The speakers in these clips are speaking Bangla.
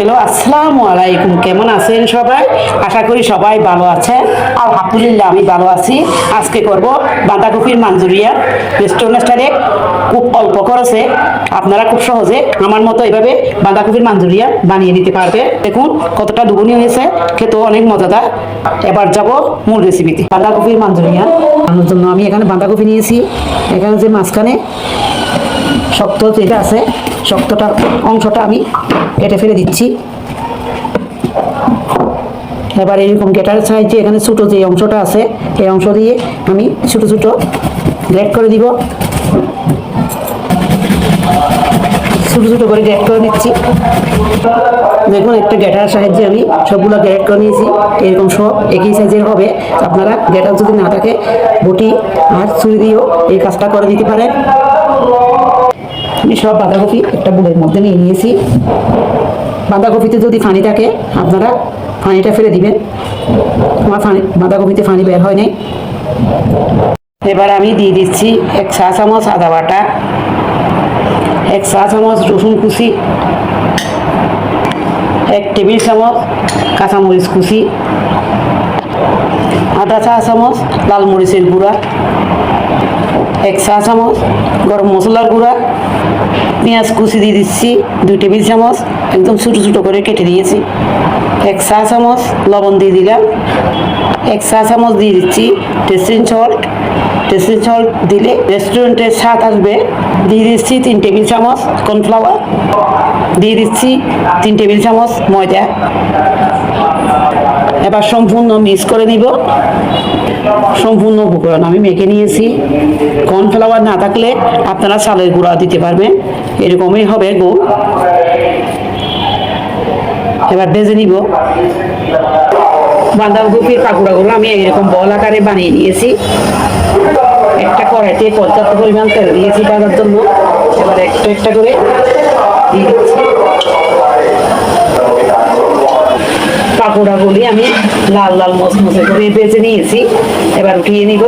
হ্যালো, আসসালামু আলাইকুম। কেমন আছেন সবাই? আশা করি সবাই ভালো আছেন। আলহামদুলিল্লাহ, আমি ভালো আছি। আজকে করব বাঁধাকপির মাঞ্জুরিয়া। রেস্টুরেন্ট খুব অল্প খরচে, আপনারা খুব সহজে আমার মতো এভাবে বাঁধাকপির মাঞ্জুরিয়া বানিয়ে নিতে পারবে। দেখুন, কতটা দুগুনি হয়েছে, খেতেও অনেক মজাদার। এবার যাব মূল রেসিপিতে বাঁধাকপির মাঞ্জুরিয়া বানানোর জন্য আমি এখানে বাঁধাকপি নিয়েছি। এখানে যে মাঝখানে শক্ত যেটা আছে শক্তটা অংশটা আমি কেটে ফেলে দিচ্ছি। এবার এরকম গেটার সাহায্যে এখানে ছোটো যে অংশটা আছে, এই অংশ দিয়ে আমি ছোটো ছোটো গ্রেড করে দিব। ছোটো ছোটো করে গ্রেড করে নিচ্ছি। দেখুন, একটা গ্যাটার সাহায্যে আমি সবগুলো গ্রেড করে নিয়েছি। এরকম সব একই সাইজের হবে। আপনারা গ্যাটার যদি না থাকে, বটি আর ছুরি দিয়েও এই কাজটা করে দিতে পারেন। আমি সব বাঁধাকপি একটা বুলের মধ্যে নিয়ে নিয়েছি। বাঁধাকপিতে যদি ফানি থাকে, আপনারা ফানিটা ফেলে দিবেন। আমার ফানি, বাঁধাকপিতে ফানি বের হয় নাই। এবার আমি দিয়ে দিচ্ছি এক চা চামচ আদা বাটা, এক চা চামচ রসুন কুচি, এক টেবিল চামচ কাঁচামরিচ কুচি, আধা চা চামচ লাল মরিচের গুঁড়া, এক চা চামচ গরম মশলার গুঁড়া পেঁয়াজ কুচি দিয়ে দিচ্ছি, দুই টেবিল চামচ, একদম ছোটো ছোটো করে কেটে দিয়েছি। এক চা চামচ লবণ দিয়ে দিলাম। এক চা চামচ দিয়ে দিচ্ছি টেস্টিং সল্ট। টেস্টিং সল্ট দিলে রেস্টুরেন্টের স্বাদ আসবে। দিয়ে দিচ্ছি তিন টেবিল চামচ কর্নফ্লাওয়ার। দিয়ে দিচ্ছি তিন টেবিল চামচ ময়দা। এবার সম্পূর্ণ মিক্স করে নিব। সম্পূর্ণ উপকরণ আমি মেখে নিয়েছি। কর্নফ্লাওয়ার না থাকলে আপনারা চালের গুঁড়া দিতে পারবেন। এরকমই হবে গো। এবার ভেজে নিব। বাঁধাকপির পাকুড়াগুলো আমি এরকম বল আকারে বানিয়ে নিয়েছি। একটা কড়াইতে পর্যাপ্ত পরিমাণ তেল দিয়েছি বানার জন্য। এবার একটা একটা করে দিয়ে আমি লাল লাল মচমচে করে বেজে নিয়েছি। এবার উঠিয়ে নিব।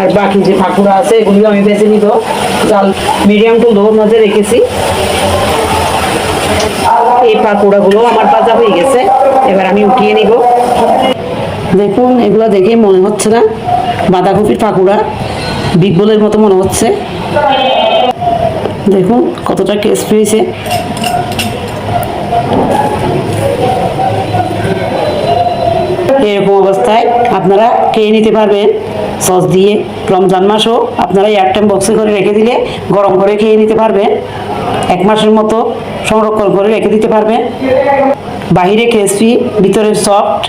আর বাকি যে পাকুড়া আছে, এগুলিও আমি বেছে নিব। জাল মিডিয়াম টু লোর মধ্যে রেখেছি। এই পাকুড়াগুলো আমার ভাজা হয়ে গেছে। এবার আমি উঠিয়ে নিব। দেখুন, এগুলো দেখে মনে হচ্ছে না, বাঁধাকপির পাকুড়া বিগবলের মতো মনে হচ্ছে। দেখুন, কতটা টেস্ট হয়েছে। আপনারা খেয়ে নিতে পারবেন। সস দিয়ে রমজান মাসও আপনারা এয়ারটাইম বক্সে করে রেখে দিলে গরম করে খেয়ে নিতে পারবেন। এক মাসের মতো সংরক্ষণ করে রেখে দিতে পারবেন। বাহিরে ক্রিসপি ভিতরে সফট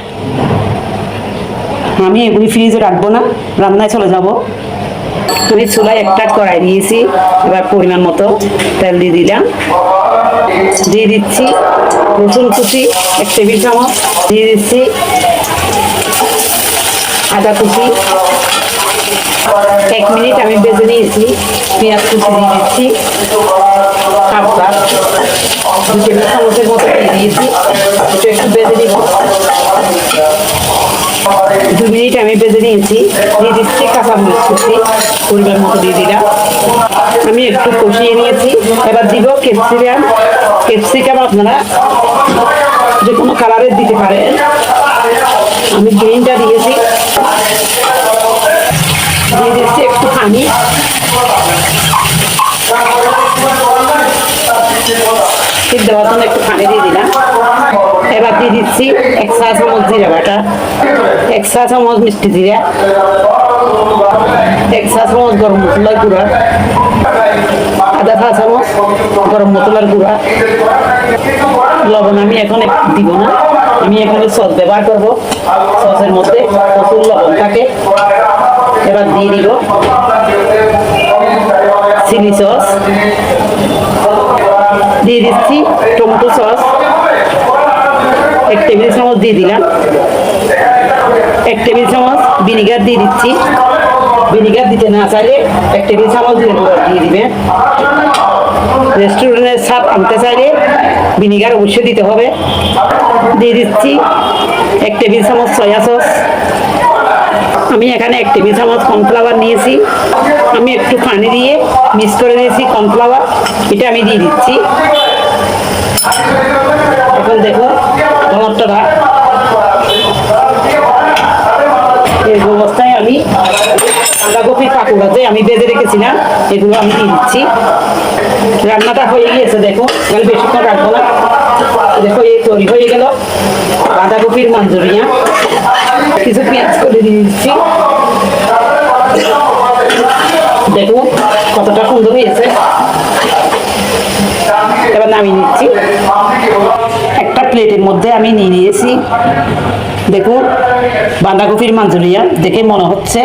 আমি এগুলি ফ্রিজে রাখব না, রান্নায় চলে যাব। আমি চুলায় একটা কড়াই দিয়েছি এবার পরিমাণ মতো তেল দিয়ে দিলাম। দিয়ে দিচ্ছি রসুন কুচি, এক টেবিল চামচ। দিয়ে দিচ্ছি আদা কুচি। এক মিনিট, আমি বেজে নিয়েছি। পেঁয়াজ কুচি দিয়ে দিচ্ছি। দু চামচের মতো দিয়ে দিয়েছি। একটু একটু বেজে দিব দু মিনিট, আমি বেজে নিয়েছি। দিয়ে দিচ্ছি কাঁচা কাঁচামরিচ কুচি, পরিমাণ মতো দিয়ে দিলাম। আমি একটু কষিয়ে নিয়েছি। এবার দিব ক্যাপসিকাম। ক্যাপসিকাম আপনারা যে কোনো কালারের দিতে পারেন। আমি গ্রিনটা দিয়েছি। দিয়ে দিচ্ছি একটু পানি। সিদ্ধ হওয়ার একটু পানি দিয়ে দিলাম। এবার দিয়ে দিচ্ছি এক চা চামচ জিরা বাটা। এক চা চামচ মিষ্টি জিরা। এক চা চামচ গরম মশলার গুঁড়া। আধা চা চামচ গরম মশলার গুঁড়া। লবণ আমি এখন দিব না। আমি এখানে সস ব্যবহার করব। সসের মধ্যে প্রচুর লবণ থাকে। এবার দিয়ে দিব চিলি সস। দিয়ে দিচ্ছি টমেটো সস। এক টেবিল চামচ দিয়ে দিলাম। এক টেবিল চামচ ভিনিগার দিয়ে দিচ্ছি। ভিনিগার দিতে না চাইলে এক টেবিল চামচ দিয়ে দিয়ে দিবেন রেস্টুরেন্টের স্বাদ আনতে চাইলে ভিনিগার অবশ্যই দিতে হবে। দিয়ে দিচ্ছি এক টেবিল চামচ সয়া সস। আমি এখানে এক টেবিল চামচ কর্নফ্লাওয়ার নিয়েছি। আমি একটু পানি দিয়ে মিক্স করে নিয়েছি কর্নফ্লাওয়ার। এটা আমি দিয়ে দিচ্ছি। এখন দেখো, টমাটোটা। এই অবস্থায় আমি বাঁধাকপির পাকুড়া যে আমি বেঁধে রেখেছিলাম এগুলো আমি দিয়ে দিচ্ছি। রান্নাটা হয়ে গিয়েছে, দেখো। আমি বেশিক্ষণ রাখব না। দেখো, এই তৈরি হয়ে গেল। বাঁধাকপির মাঞ্জুরিয়া। কিছু পেঁয়াজ করে দিয়ে দিচ্ছি দেখো কতটা সুন্দর হয়েছে। এবার নামিয়ে নিচ্ছি। একটা প্লেটের মধ্যে আমি নিয়ে নিয়েছি। দেখুন বাঁধাকপির মাঞ্জুরিয়া, দেখে মনে হচ্ছে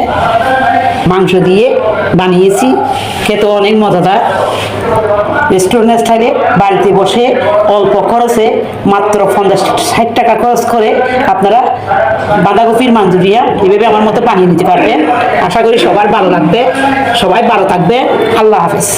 মাংস দিয়ে বানিয়েছি, খেতে অনেক মজাদার। রেস্টুরেন্ট স্টাইলে বাড়িতে বসে অল্প খরচে মাত্র পঞ্চাশ ষাট টাকা খরচ করে আপনারা বাঁধাকপির মাঞ্জুরিয়া এভাবে আমার মতো বানিয়ে নিতে পারবেন। আশা করি সবার ভালো লাগবে। সবাই ভালো থাকবে। আল্লাহ হাফিজ।